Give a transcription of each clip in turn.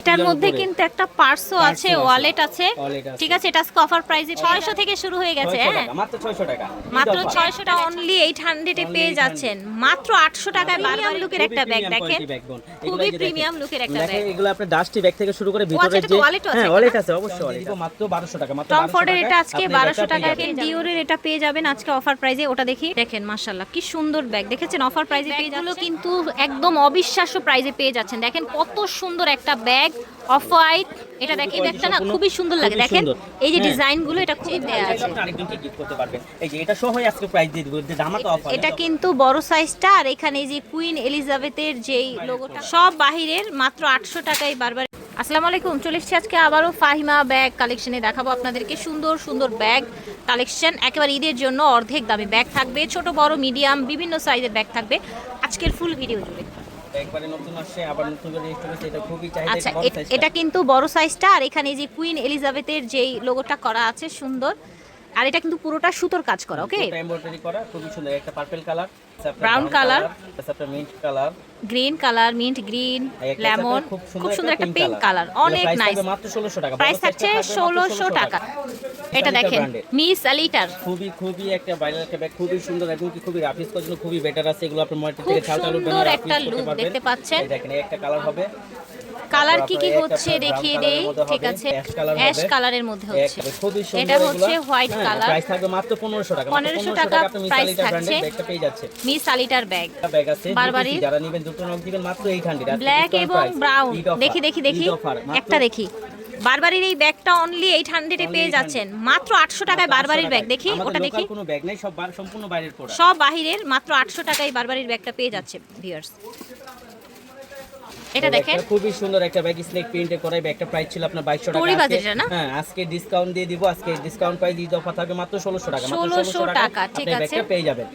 এটার মধ্যে কিন্তু একটা পার্সও আছে ও আছে। ওয়ালেট আছে। ঠিক আছে এটা আজকে অফার প্রাইসে ছয়শো থেকে শুরু হয়ে গেছে হ্যাঁ? মাত্র 600 টাকা। মাত্র ঈদ offer। ছয়শো টাকা অনলি এইট হান্ড্রেডে Only পেয়ে যাচ্ছেন। মাত্র আটশো টাকায় প্রিমিয়াম লুকের একটা ব্যাগ দেখেন? খুবই। প্রিমিয়াম লুকের একটা ব্যাগ এগুলো আপনার ডাস্টি ব্যাগ থেকে শুরু করে ভিতরে যে হ্যাঁ ওয়ালেট আছে অবশ্যই আছে। মাত্র 1200 টাকা মাত্র 1200 ফোর্ডের এটা আজকে আপনি বারোশো ব্যাগটা টাকায় ডিওরের এটা পেয়ে যাবেন আজকে অফার প্রাইজে ওটা দেখি। দেখেন মাশাল্লাহ কি সুন্দর ব্যাগ দেখেছেন? অফার প্রাইজে পেয়ে যাচ্ছেন। কিন্তু একদম অবিশ্বাস্য প্রাইজে পেয়ে যাচ্ছেন। দেখেন কত সুন্দর একটা ব্যাগ অফ হোয়াইট এটা এই ব্যাগটা না খুবই সুন্দর লাগে। দেখেন এই যে হ্যাঁ। ডিজাইনগুলো এটা খুব দেয়া আছে। আপনি আরেকজনকে gift করতে পারবেন। এই যে এটা সহ আজকে প্রাইস দিয়ে দিব। যে ধামাকা অফার এটা কিন্তু বড় সাইজটা আর এখানে এই যে কুইন এলিজাবেথের যেই লোগোটা সব বাহিরের মাত্র আটশো টাকায় বারবার আসসালামু আলাইকুম চলে এসেছি আজকে আবারও ফাহিমা ব্যাগ কালেকশনে দেখাবো আপনাদেরকে সুন্দর সুন্দর ব্যাগ কালেকশন একেবারে ঈদের জন্য অর্ধেক দামে ব্যাগ থাকবে। ছোট বড় মিডিয়াম বিভিন্ন সাইজের ব্যাগ থাকবে। আজকের ফুল ভিডিও জুড়ে। একবারে নতুন আসছে আবার নতুন করে রেজিস্টার হচ্ছে এটা খুবই চাহিদা আচ্ছা এটা কিন্তু বড় সাইজটা আর এখানে যে কুইন এলিজাবেথের যেই লোগোটা করা আছে সুন্দর। আর এটা কিন্তু পুরোটা সুতোর কাজ করা ওকে এমব্রয়ডারি করা খুবই সুন্দর। একটা পার্পল কালার Brown color। একটা mint colour green colour mint green lemon খুব সুন্দর একটা পিঙ্ক কালার অনেক নাইস মাত্র 1600 টাকা। প্রাইস থাকছে ষোলোশো টাকা। এটা দেখেন মিস আলিটার খুবই খুবই একটা ভাইরাল একটা ব্যাগ খুবই সুন্দর এবং কি খুবই রাফিস করার জন্য খুবই বেটার আছে। এগুলো আপনি মার্কেট থেকে ছাল টাল সুন্দর একটা look দেখতে পাচ্ছেন। দেখেন একটা কালার হবে। কালার কি কি হচ্ছে দেখিয়ে দেই ঠিক আছে। অ্যাশ কালারের মধ্যে হচ্ছে। এটা হচ্ছে হোয়াইট কালার প্রাইস থাকবে মাত্র 1500 টাকা। 1500 টাকা ব্র্যান্ডের থাকছে। ব্যাগটা পেয়ে যাচ্ছে মিস আলিটার ব্যাগ ব্যাগ আছে বারবারই। যারা নেবেন দুটো নক দিবেন মাত্র 800 ব্ল্যাক এবং ব্রাউন দেখি দেখি দেখি। একটা দেখি। বারবারির এই ব্যাগটা অনলি এইট হান্ড্রেডে পেয়ে যাচ্ছেন। মাত্র আটশো টাকায় বারবারির ব্যাগ দেখি ওটা দেখি। কোনো ব্যাগ নেই সব সম্পূর্ণ বাইরের সব বাহিরের মাত্র আটশো টাকায় বারবারির ব্যাগটা পেয়ে যাচ্ছে ভিউয়ার্স এটা দেখেন। খুবই সুন্দর একটা ব্যাগ স্নেক প্রিন্টে করা ব্যাগটা প্রাইস ছিল আপনার 2200 টাকা। আজকে- না? হ্যাঁ আজকে ডিসকাউন্ট দিয়ে দিব আজকে ডিসকাউন্ট প্রাইস ঈদ অফার থাকবে মাত্র 1600 টাকা মাত্র 1600 টাকা, ঠিক আছে। ব্যাগটা পেয়ে যাবেন।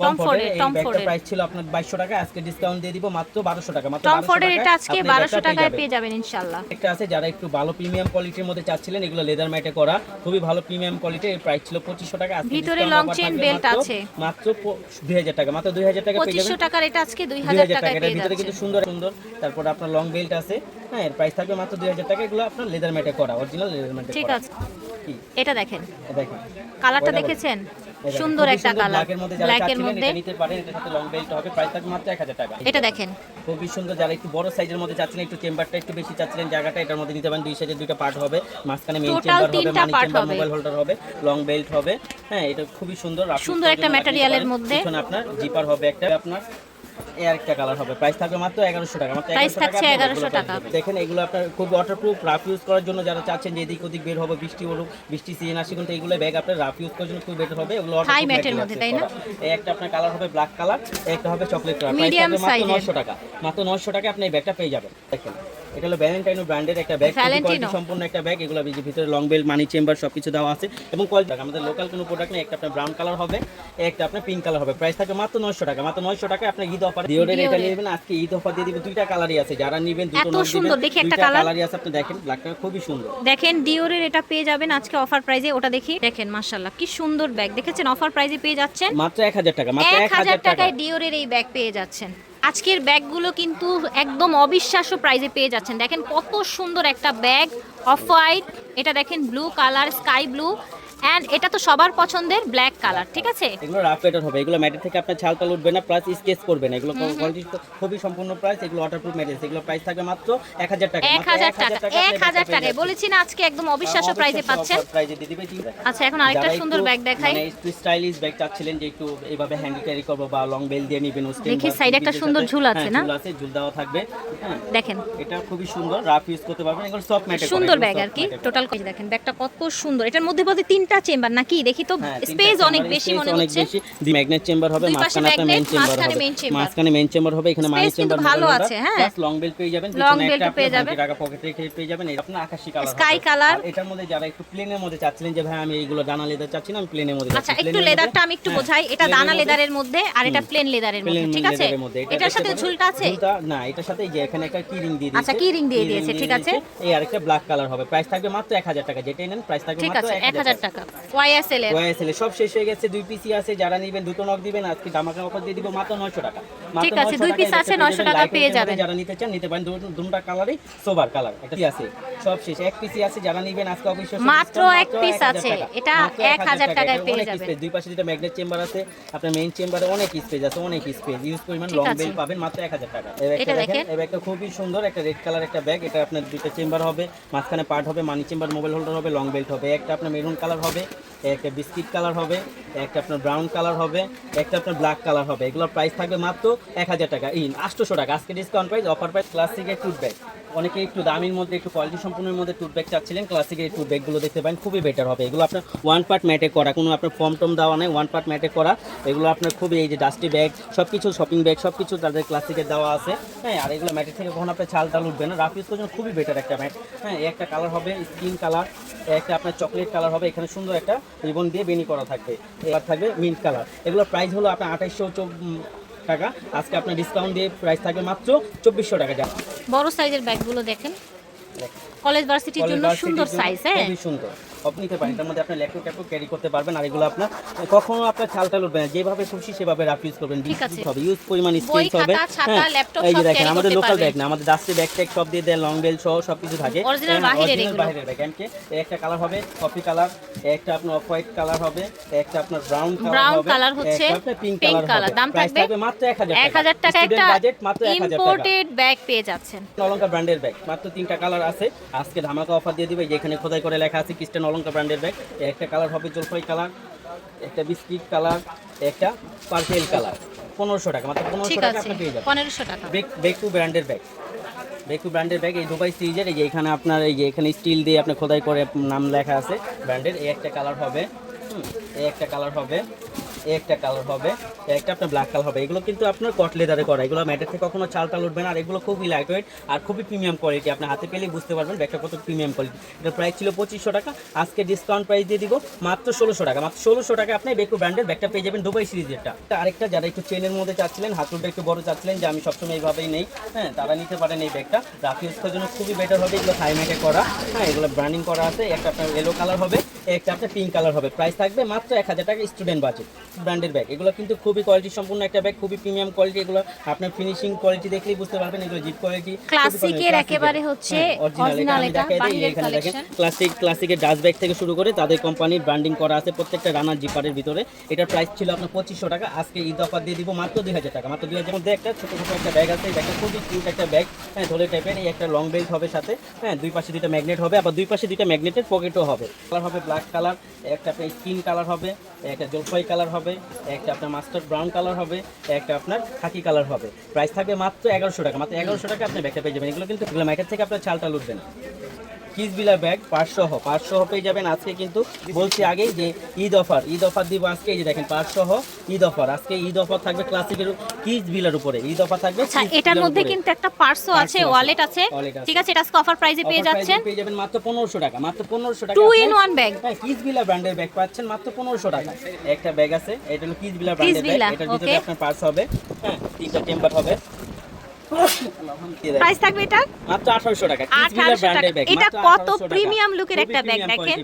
কমফোর্টের এই ব্যাগটা প্রাইস ছিল আপনার 2200 টাকা আজকে ডিসকাউন্ট দিয়ে দিব মাত্র 1200 টাকা মাত্র টম 1200 ফোর্ডের এটা আজকে আপনি বারোশো ব্যাগটা পেয়ে টাকায় পেয়ে যাবেন ইনশাল্লাহ একটা আছে যারা একটু ভালো প্রিমিয়াম কোয়ালিটির মধ্যে চাচ্ছিলেন এগুলো লেদার ম্যাটে করা খুবই ভালো প্রিমিয়াম কোয়ালিটির এর প্রাইস ছিল 2500 টাকা আজকে ভিতরে থাকবে belt মাত্র- আছে। মাত্র 2000 টাকা মাত্র 2000 টাকা পেয়ে যাবেন। টাকার এটা আজকে দুই 2000 হাজার টাকা টাকায় পেয়ে ভিতরে কিন্তু সুন্দর সুন্দর। তারপর আপনার লং বেল্ট আছে হ্যাঁ এর প্রাইস থাকবে মাত্র 2000 টাকা। এগুলো আপনার লেদার ম্যাটে করা অরিজিনাল লেদার ম্যাটে ঠিক আছে। এটা দেখেন। দেখেন। কালারটা দেখেছেন? সুন্দর খুবই একটা কালার ব্ল্যাকের মধ্যে নিতে পারেন এটার সাথে লং বেল্ট হবে। প্রাইস থাকবে মাত্র 1000 টাকা। এটা দেখেন। খুবই সুন্দর যারা একটু বড় সাইজের মধ্যে চাচ্ছেন একটু চেম্বারটা একটু বেশি চাচ্ছেন জায়গাটা এটার মধ্যে নিতে পারেন দুই সাইডে দুইটা পার্ট হবে। মাঝখানে মেইন চেম্বার হবে মানি চেম্বার হবে। মোবাইল হোল্ডার হবে লং বেল্ট হবে। হ্যাঁ এটা খুবই সুন্দর সুন্দর একটা পারেন। মধ্যে। আপনার জিপার হবে একটা। আপনার এই একটা কালার হবে। প্রাইস থাকবে মাত্র এগারোশো টাকা। মাত্র প্রাইস থাকছে এগারোশো টাকা। দেখেন এগুলো আপনার খুব ওয়াটারপ্রুফ রাফ ইউজ করার জন্য যারা চাচ্ছেন যে এদিক ওদিক বের হবে বৃষ্টি হলুক বৃষ্টি সিজন আসে কিন্তু এগুলো ব্যাগ আপনার রাফ ইউজ করার জন্য খুব বেটার হবে। এগুলো হাই এর material মধ্যে, তাই না? এই একটা আপনার কালার হবে ব্ল্যাক কালার একটা হবে চকলেট কালার মিডিয়াম সাইজ মাত্র 900 টাকা। মাত্র 900 টাকা আপনি এই ব্যাগটা পেয়ে যাবেন। দেখেন। এটা হলো ভ্যালেন্টাইনো ব্র্যান্ডের একটা ব্যাগ। সম্পূর্ণ একটা ব্যাগ এগুলো এই যে ভিতরে লং মানি চেম্বার সবকিছু দেওয়া আছে। এবং কোয়ালিটি আমাদের লোকাল কোনো প্রোডাক্ট নেই একটা আপনার ব্রাউন কালার হবে একটা আপনার পিঙ্ক কালার হবে। প্রাইস থাকবে মাত্র 900 টাকা মাত্র 900 টাকা আপনি ঈদ অফার এটা। নেবেন আজকে ঈদ অফার দিয়ে দিবেন দুইটা কালারই আছে যারা নেবেন দুটো এত সুন্দর, দেখি একটা colour। কালারই আছে আপনি দেখেন ব্ল্যাকটা খুবই সুন্দর। দেখেন ডিওরের এটা পেয়ে যাবেন আজকে অফার প্রাইজে ওটা দেখি। দেখেন মাশাল্লাহ কি সুন্দর ব্যাগ দেখেছেন অফার প্রাইজে পেয়ে যাচ্ছেন? মাত্র 1000 টাকা মাত্র এক হাজার 1000 টাকা। টাকায় ডিওরের এই ব্যাগ পেয়ে যাচ্ছেন। আজকের ব্যাগগুলো কিন্তু একদম অবিশ্বাস্য প্রাইজে পেয়ে যাচ্ছেন। দেখেন কত সুন্দর একটা ব্যাগ অফ হোয়াইট এটা দেখেন blue colour sky blue and এটা তো সবার পছন্দের ব্ল্যাক কালার ঠিক আছে? এগুলো রাফ পেটার হবে। এগুলো ম্যাটের থেকে আপনার ছাল টাল উঠবে না প্লাস স্কেচ করবে না এগুলো কোয়ালিটি খুবই সম্পূর্ণ প্রাইস এগুলো ওয়াটারপ্রুফ ম্যাটেরিয়ালস এগুলো প্রাইস থাকবে মাত্র 1000 টাকা। এক মাত্র হাজার টাকা আপনি এক ব্যাগটা হাজার পেয়ে টাকায়। বলেছি না আজকে একদম অবিশ্বাস্য প্রাইজে অবিশ্বাস্য পাচ্ছেন। offer price এ দিয়ে দিবে, আচ্ছা এখন আরেকটা সুন্দর ব্যাগ দেখাই। মানে একটু স্টাইলিশ ব্যাগ চাচ্ছিলেন যে একটু এইভাবে হ্যান্ডি ক্যারি করব বা লং বেল দিয়ে নিবেন ওস্টেন দেখি এ একটা সুন্দর ঝুল আছে হ্যাঁ, না? ঝুল আছে ঝুল দেওয়া থাকবে। হ্যাঁ দেখেন। এটা খুবই সুন্দর রাফ ইউজ করতে পারবেন। এগুলো সফট ম্যাটে সুন্দর ব্যাগ আর কি টোটাল দেখেন ব্যাগটা কত সুন্দর। এটার মধ্যে বলতে তিনটা চেম্বার নাকি? দেখি তো হ্যাঁ, স্পেস অনেক বেশি মনে অনেক হচ্ছে। বেশি। দি ম্যাগনেট চেম্বার হবে মাঝখানে একটা মেইন চেম্বার হবে। মাঝখানে মেইন চেম্বার হবে এখানে কিন্তু চেম্বার ভালো আছে, হ্যাঁ। প্লাস লং বেল পেয়ে যাবেন একটা ও পেয়ে যাবেন। টাকা পকেটে রেখে পেয়ে যাবেন এই আপনার আকাশি কালার Sky color। এটার মধ্যে যারা একটু প্লেনের মধ্যে চাচ্ছিলেন যে ভাই আমি এইগুলো দানা লেদার চাচ্ছি না আমি প্লেনের মধ্যে আচ্ছা একটু লেদারটা আমি একটু হ্যাঁ, বোঝাই। এটা দানা লেদারের মধ্যে। আর এটা প্লেন লেদারের মধ্যে ঠিক আছে। এটার সাথে। ঝুলটা আছে? না এটার সাথে যে এখানে একটা কি রিং দিয়ে দিয়েছে আচ্ছা, key ring দিয়ে দিয়েছে, ঠিক আছে। এই আরেকটা ব্ল্যাক কালার হবে। প্রাইস থাকবে মাত্র 1000 টাকা যেটাই নেন প্রাইস থাকবে মাত্র আছে, 1000 টাকা। ওয়াইএসএল ওয়াইএসএল সব শেষ হয়ে গেছে দুই পিসি আছে যারা নেবেন দুটো নক দিবেন আজকে ধামাকা অফার দিয়ে দিব মাত্র 900 টাকা ঠিক আছে, দুই দেখতে আছে, 900 টাকা পেয়ে যাবেন। যারা নিতে চান নিতে পারেন কালারই সোবার কালার এটা কি আছে সব শেষ এক পিসি আছে যারা নেবেন আজকে অবশ্যই মাত্র এক piece আছে। এটা 1000 টাকায় পেয়ে যাবেন। দুই পাশে যেটা ম্যাগনেট চেম্বার আছে আপনার মেইন চেম্বারে অনেক স্পেস আছে অনেক স্পেস ইউজ পরিমাণ লং। বেল পাবেন মাত্র 1000 টাকা এটা দেখেন দেখেন। এই ব্যাগটা খুবই সুন্দর একটা রেড কালার একটা ব্যাগ এটা আপনার দুটো চেম্বার হবে মাঝখানে পার্ট হবে মানি চেম্বার মোবাইল হোল্ডার হবে লং বেল্ট হবে একটা আপনার মেরুন কালার হবে একটা বিস্কিট কালার হবে। একটা আপনার ব্রাউন কালার হবে, একটা আপনার ব্ল্যাক কালার হবে। এগুলোর প্রাইস থাকবে মাত্র এক হাজার টাকা। ইন, আটশোশো টাকা। আজকে ডিসকাউন্ট প্রাইস অফার প্রাইস ক্লাসিকের টুথ ব্যাগ অনেকে একটু দামের মধ্যে, একটু কোয়ালিটি সম্পূর্ণের মধ্যে টুথ ব্যাগ চাচ্ছিলেন। ক্লাসিকের টুথ ব্যাগগুলো দেখতে পারেন, খুবই বেটার হবে। এগুলো আপনার ওয়ান পার্ট ম্যাটে করা, কোনো আপনার ফর্ম টম দেওয়া নেই ওয়ান পার্ট ম্যাটে করা। এগুলো আপনার খুবই এই যে ডাস্টি ব্যাগ সব কিছু শপিং ব্যাগ সব কিছু তাদের ক্লাসিকের দেওয়া আছে। হ্যাঁ আর এগুলো ম্যাটের থেকে কখন আপনার ছাল টাল উঠবে না। রাফ ইউজ করার খুবই বেটার একটা ম্যাট হ্যাঁ একটা কালার হবে স্কিন কালার একটা আপনার চকলেট কালার হবে। এখানে সুন্দর একটা রিবন দিয়ে বেনি করা থাকবে। এবার থাকবে মিন্ট কালার। এগুলোর প্রাইস হলো আপনার আঠাইশশো টাকা। আজকে আপনার ডিসকাউন্ট দিয়ে প্রাইস থাকবে মাত্র চব্বিশশো টাকা যা। বড় সাইজের ব্যাগগুলো দেখেন। কলেজ ভার্সিটির জন্য সুন্দর সাইজ হ্যাঁ? খুবই সুন্দর। আপনি নিতে পারেন। এটার মধ্যে আপনি ল্যাপটপ ট্যাপটপ ক্যারি করতে পারবেন আর এগুলো আপনার কখনো আপনার ছালটা উঠবে না। যেভাবে খুশি সেভাবে রাফ ইউজ করবেন হবে ইউজ পরিমাণ স্পেস হবে। হ্যাঁ, এই যে দেখেন আমাদের লোকাল ব্যাগ না আমাদের ডাস্টি ব্যাগ ট্যাগ সব দিয়ে দেয় লং বেল সহ সব কিছু থাকে। বাহিরের ব্যাগ এমকে একটা কালার হবে কফি কালার একটা আপনার অফ হোয়াইট কালার হবে একটা আপনার ব্রাউন ব্রাউন কালার হচ্ছে পিঙ্ক কালার দাম থাকবে মাত্র 1000 এক হাজার টাকা একটা বাজেট মাত্র 1000 টাকা। ইম্পোর্টেড ব্যাগ পেয়ে যাচ্ছেন। অলঙ্কার ব্র্যান্ডের ব্যাগ মাত্র তিনটা কালার আছে। আজকে ধামাকা অফার দিয়ে দিবে যেখানে খোদাই করে লেখা আছে ক্রিস্টান অলঙ্কার ব্র্যান্ডের ব্যাগ একটা কালার হবে জলপাই কালার একটা বিস্কিট কালার একটা পার্পেল কালার। পনেরোশো টাকা মাত্র পনেরোশো টাকা আপনি পেয়ে যাবেন। পনেরোশো টাকা। বেক ব্র্যান্ডের ব্যাগ। বেকু ব্র্যান্ডের ব্যাগ এই দুবাই সিরিজের এই যে এখানে আপনার এই যে এখানে স্টিল দিয়ে আপনি খোদাই করে নাম লেখা আছে ব্র্যান্ডের এই একটা কালার হবে হুম, এই একটা কালার হবে একটা কালার হবে একটা আপনার ব্ল্যাক কালার হবে। এগুলো কিন্তু আপনার কট লেদারে করা, এগুলো ম্যাটের থেকে কখনো চাল টাল উঠবে না, আর এগুলো খুবই লাইট ওয়েট আর খুবই প্রিমিয়াম কোয়ালিটি আপনি হাতে পেলেই বুঝতে পারবেন ব্যাগটা কত প্রিমিয়াম কোয়ালিটি এটার প্রাইস ছিল পঁচিশশো টাকা, আজকে ডিসকাউন্ট প্রাইস দিয়ে দিব মাত্র ষোলোশো টাকা। মাত্র ষোলোশো টাকা আপনি বেকু ব্র্যান্ডের ব্যাগটা পেয়ে যাবেন দুবাই সিরিজেরটা আরেকটা, যারা একটু চেনের মধ্যে চাচ্ছিলেন হাতুলটা একটু বড় চাচ্ছিলেন যে আমি সবসময় এইভাবেই নেই হ্যাঁ তারা নিতে পারেন এই ব্যাগটা। রাফ ইউজ জন্য খুবই বেটার হবে, এগুলো থাইমেটে করা হ্যাঁ এগুলো ব্র্যান্ডিং করা আছে। একটা আপনার ইয়েলো কালার হবে, একটা আপনার পিঙ্ক কালার হবে। প্রাইস থাকবে মাত্র এক হাজার টাকা স্টুডেন্ট বাজেট ব্র্যান্ডের ব্যাগ এগুলো কিন্তু খুবই কোয়ালিটি সম্পূর্ণ একটা ব্যাগ খুবই প্রিমিয়াম কোয়ালিটি এগুলো আপনার ফিনিশিং কোয়ালিটি দেখলেই বুঝতে পারবেন এগুলো জিপ কোয়ালিটি ক্লাসিকের একেবারে হচ্ছে original এটা, বাহিরের collection। ক্লাসিক ক্লাসিকের ডাস্ট ব্যাগ থেকে শুরু করে তাদের কোম্পানির ব্র্যান্ডিং করা আছে প্রত্যেকটা রানার জিপারের ভিতরে। এটার প্রাইস ছিল আপনার পঁচিশশো টাকা আজকে ঈদ অফার দিয়ে দিব মাত্র দুই হাজার টাকা। মাত্র দুই হাজার মধ্যে একটা ছোটো ছোটো একটা ব্যাগ আছে ব্যাগটা খুবই কিউট একটা ব্যাগ হ্যাঁ ধরে টাইপের এই একটা লং বেল্ট হবে সাথে। হ্যাঁ দুই পাশে দুইটা ম্যাগনেট হবে আবার দুই পাশে দুইটা ম্যাগনেটের পকেটও হবে। কালার হবে ব্ল্যাক কালার একটা স্কিন কালার হবে একটা জলফাই কালার হবে একটা আপনার মাস্টার ব্রাউন কালার হবে, একটা আপনার খাকি কালার হবে। প্রাইস থাকবে মাত্র এগারোশো টাকা, মাত্র এগারোশো টাকা আপনি ব্যাগটা পেয়ে যাবেন। এগুলো কিন্তু এগুলো থেকে আপনার চালটা লুটবেন কিস বিলা ব্যাগ পাঁচশো পাঁচশো পেয়ে যাবেন আজকে কিন্তু। বলছি আগেই যে ঈদ অফার। ঈদ অফার দিব আজকে। এই যে দেখেন পাঁচশো ঈদ অফার। আজকে ঈদ অফার থাকবে ক্লাসিকের কিস বিলার উপরে? ঈদ অফার থাকবে আচ্ছা এটার মধ্যে কিন্তু একটা পার্সও আছে ওয়ালেট আছে। ঠিক আছে এটা আজকে অফার প্রাইসে পেয়ে যাচ্ছেন। পেয়ে যাবেন মাত্র পনেরোশো টাকা। মাত্র পনেরোশো টাকা টু ইন ওয়ান ব্যাগ হ্যাঁ কিস বিলা ব্র্যান্ডের ব্যাগ পাচ্ছেন? মাত্র পনেরোশো টাকা। একটা ব্যাগ আছে। এটা হলো কিস বিলা ব্র্যান্ডের ব্যাগ এটার ভিতরে আপনার পার্স হবে। হ্যাঁ তিনটা টেম্পার হবে। প্রাইস থাকবে এটা? মাত্র 1800 টাকা। কিস 1800 ব্র্যান্ডের টাকা। ব্যাগ এটা কত 1800 look-এর খুবই একটা ব্যাগ দেখেন।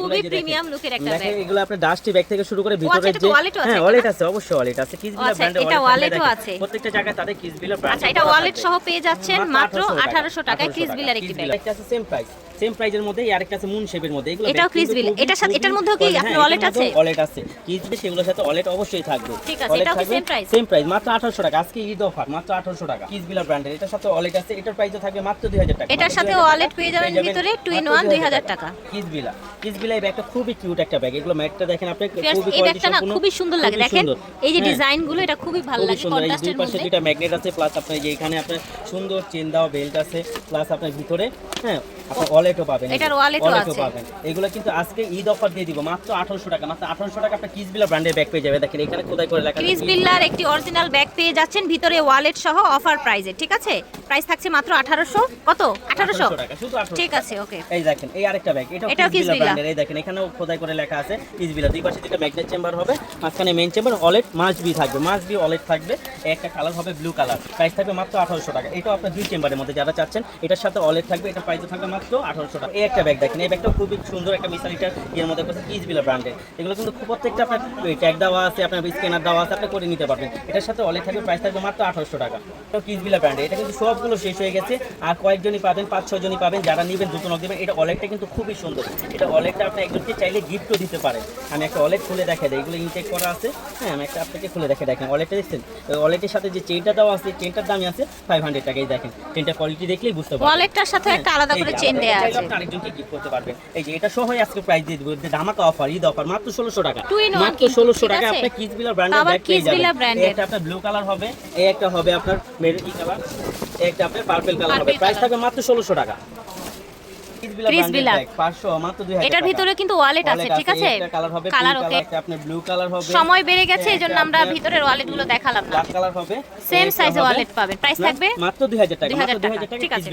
খুবই প্রিমিয়াম লুকের একটা ব্যাগ। এগুলো আপনি ডাস্টি ব্যাগ থেকে শুরু করে ভিতরে আচ্ছা, আছে হ্যাঁ ওয়ালেট আছে অবশ্যই ওয়ালেট আছে। কিস বিলা আচ্ছা, ব্র্যান্ডের এটা wallet-ও আছে। প্রত্যেকটা জায়গায় তাদের কিস বিলা ব্র্যান্ড আচ্ছা এটা ওয়ালেট সহ পেয়ে যাচ্ছেন মাত্র আঠারোশো টাকায় ক্রিস বিলার একটি ব্যাগ এটা আছে সেম প্রাইস সেম প্রাইজের মধ্যে আর একটা আছে মুন শেপের মধ্যে। এগুলো এটাও Chris কিন্তু এটার সাথে- এটার মধ্যেও কি আপনার হ্যাঁ, মধ্যেও আছে? wallet আছে। কিস বিল সেগুলোর সাথে ওয়ালেট অবশ্যই থাকবে। ঠিক আছে, এটাও same price? সেম প্রাইস মাত্র 1800 টাকা। আজকে ঈদ অফার মাত্র 1800 টাকা। কিস বিলা ব্র্যান্ডের এটার সাথে ওয়ালেট আছে এটার প্রাইসও থাকবে মাত্র 2000 টাকা। এটার সাথে 2000 wallet টাকা। পেয়ে যাবেন ভিতরে, two in মাত্র one 2000 টাকা। কিস বিলা কিস বিলা এই ব্যাগটা খুবই কিউট একটা ব্যাগ এগুলো ম্যাটটা দেখেন আপনি খুবই এই ব্যাগটা না খুবই সুন্দর লাগে। দেখেন। এই যে হ্যাঁ। ডিজাইনগুলো এটা খুবই ভালো লাগে কন্ট্রাস্টের দুই পাশে মধ্যে। দুইটা ম্যাগনেট আছে প্লাস আপনার এই যে এখানে আপনার সুন্দর চেন দাও বেল্ট আছে প্লাস আপনার ভিতরে হ্যাঁ আপনার ওয়ালেটও পাবেন এটার ওয়ালেটও আছে। এগুলো কিন্তু আজকে ঈদ অফার দিয়ে দিব মাত্র 1800 টাকা। মাত্র 1800 টাকা আপনার কিস বিলা ব্র্যান্ডের ব্যাগ পেয়ে যাবে দেখেন এখানে খোদাই করে লেখা বিল্লার একটি অরিজিনাল ব্যাগ পেয়ে যাচ্ছেন ভিতরে ওয়ালেট সহ অফার প্রাইজে ঠিক আছে? প্রাইস থাকছে মাত্র আঠারোশো। কত? আঠারোশো? 1800 টাকা শুধু 1800 ঠিক আছে ওকে এই দেখেন এই আরেকটা ব্যাগ এটা এটাও কিস Kiss বিলা ইজবিলা ব্র্যান্ডের এই দেখেন এখানেও খোদাই করে লেখা আছে ইজবিলা দুই পাশে দুটো ম্যাগনেট চেম্বার হবে মাঝখানে মেইন চেম্বার অলেট মাছ বি থাকবে। মাছ বি অলেট থাকবে একটা কালার হবে ব্লু কালার প্রাইস থাকবে মাত্র আঠারোশো টাকা। এটাও আপনার দুই চেম্বারের মধ্যে যারা চাচ্ছেন এটার সাথে অলেট থাকবে এটা প্রাইস থাকবে মাত্র আঠারোশো টাকা এই একটা ব্যাগ দেখেন এই ব্যাগটা খুবই সুন্দর একটা মিসাল লিটার এর মধ্যে করছে ইজবিলা ব্র্যান্ডের এগুলো কিন্তু খুব প্রত্যেকটা আপনার ট্যাগ দেওয়া আছে আপনার স্ক্যানার দেওয়া আছে আপনি করে নিতে পারবেন। এটার সাথে অলেট থাকবে প্রাইস থাকবে মাত্র আঠারোশো টাকা। এটা কিজবিলা ব্র্যান্ডের এটা কিন্তু সবগুলো শেষ হয়ে গেছে আর কয়েকজনই পাবেন পাঁচ ছজনই পাবেন যারা নেবেন দুটো নক দেবেন এটা অলেটটা কিন্তু খুবই সুন্দর। এটা অলেটটা আপনি একজনকে চাইলে গিফটও দিতে পারেন। আমি একটা অলেট খুলে দেখে দেয় এগুলো ইনটেক করা আছে। হ্যাঁ আমি একটা আপনাকে খুলে দেখে দেখেন অলেটটা দেখছেন? অলেটের সাথে যে চেনটা দেওয়া আছে চেনটার দামই আছে ফাইভ হান্ড্রেড টাকাই দেখেন। চেনটার কোয়ালিটি দেখলেই বুঝতে পারবেন। ওয়ালেটটার সাথে একটা আলাদা করে চেন দেয়া আছে আপনি আরেকজনকে গিফট করতে পারবেন এই যে এটা সহ আজকে প্রাইস দিয়ে দিব। ধামাকা অফার ঈদ অফার মাত্র ষোলোশো টাকা। Two in one মাত্র কিন্তু, ষোলোশো ঠিক টাকা আপনি কিজবিলা ব্র্যান্ডের ব্যাগ পেয়ে যাবেন। Brand আপনার ব্লু কালার হবে এই একটা হবে আপনার মেরুন কালার একটা আপনার পার্পল কালার হবে। প্রাইস থাকবে মাত্র ষোলোশো টাকা। কিজবিলা কিজবিলা। ব্র্যান্ডের ব্যাগ 500 মাত্র 2000 এটার ভিতরে কিন্তু ওয়ালেট আছে ঠিক আছে কালার ওকে সময় বেড়ে গেছে এই জন্য আমরা ভিতরের ওয়ালেটগুলো দেখালাম না। কালার হবে। সেম সাইজে ওয়ালেট পাবেন। প্রাইস থাকবে? মাত্র 2000 টাকা দুই হাজার টাকা 2000 টাকা ঠিক আছে।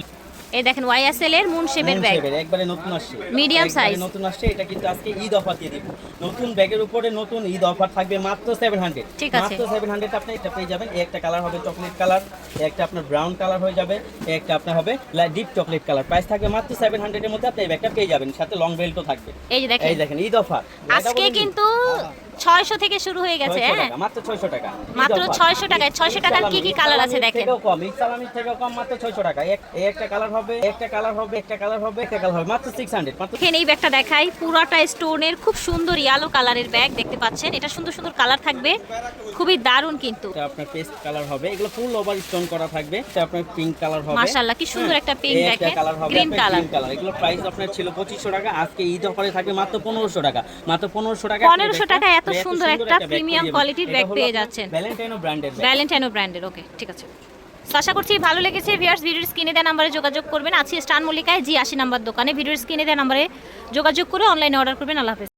এই দেখেন ওয়াইএসএল এর মুন শেপের ব্যাগ একবারে নতুন আসছে। একবারে size। নতুন আসছে এটা কিন্তু আজকে ঈদ অফার দিয়ে দিব। নতুন ব্যাগের উপরে নতুন ঈদ অফার থাকবে মাত্র 700 ঠিক আছে। মাত্র 700 আপনি এটা পেয়ে যাবেন। এই একটা কালার হবে চকলেট কালার একটা আপনার ব্রাউন কালার হয়ে যাবে একটা আপনার হবে ডিপ চকলেট কালার প্রাইস থাকবে মাত্র 700 এর মধ্যে আপনি এই ব্যাগটা পেয়ে যাবেন। সাথে লং বেল্টও থাকবে। এই দেখেন। এই দেখেন ঈদ অফার। আজকে কিন্তু ছয়শো থেকে শুরু হয়ে গেছে হ্যাঁ মাত্র 600 টাকা মাত্র। 600 টাকায়। 600 টাকার কি কি কালার আছে দেখেন। থেকেও কম মাত্র 600 টাকা একটা কালার হবে একটা কালার হবে একটা কালার হবে একটা কালার হবে মাত্র 600 মাত্র দেখেন এই ব্যাগটা দেখাই পুরাটা স্টোনের খুব সুন্দর ইয়েলো কালারের ব্যাগ দেখতে পাচ্ছেন এটা সুন্দর সুন্দর কালার থাকবে খুবই দারুণ কিন্তু আপনার পেস্ট কালার হবে এগুলো ফুল ওভার স্টোন করা থাকবে এটা আপনার পিঙ্ক কালার হবে মাশাআল্লাহ, কি সুন্দর একটা একটা দেখেন, কালার আপনার color। green এগুলো প্রাইস আপনার ছিল 2500 টাকা আজকে ঈদ অফারে থাকবে মাত্র 1500 টাকা মাত্র 1500 টাকা 1500 টাকায় এত সুন্দর একটা প্রিমিয়াম quality-র ব্যাগ পেয়ে যাচ্ছেন। ভ্যালেন্টাইনো ব্র্যান্ডের ভ্যালেন্টাইনো ব্র্যান্ডের ওকে ঠিক আছে। আশা করছি ভালো লেগেছে ভিউয়ার্স ভিডিওর স্ক্রিনে দেওয়া নাম্বারে যোগাযোগ করবেন। আছি স্টান মল্লিকায় জি আশি নাম্বার দোকানে। ভিডিওর স্ক্রিনে দেওয়া নাম্বারে যোগাযোগ করে অনলাইনে অর্ডার করবেন। আল্লাহ হাফেজ।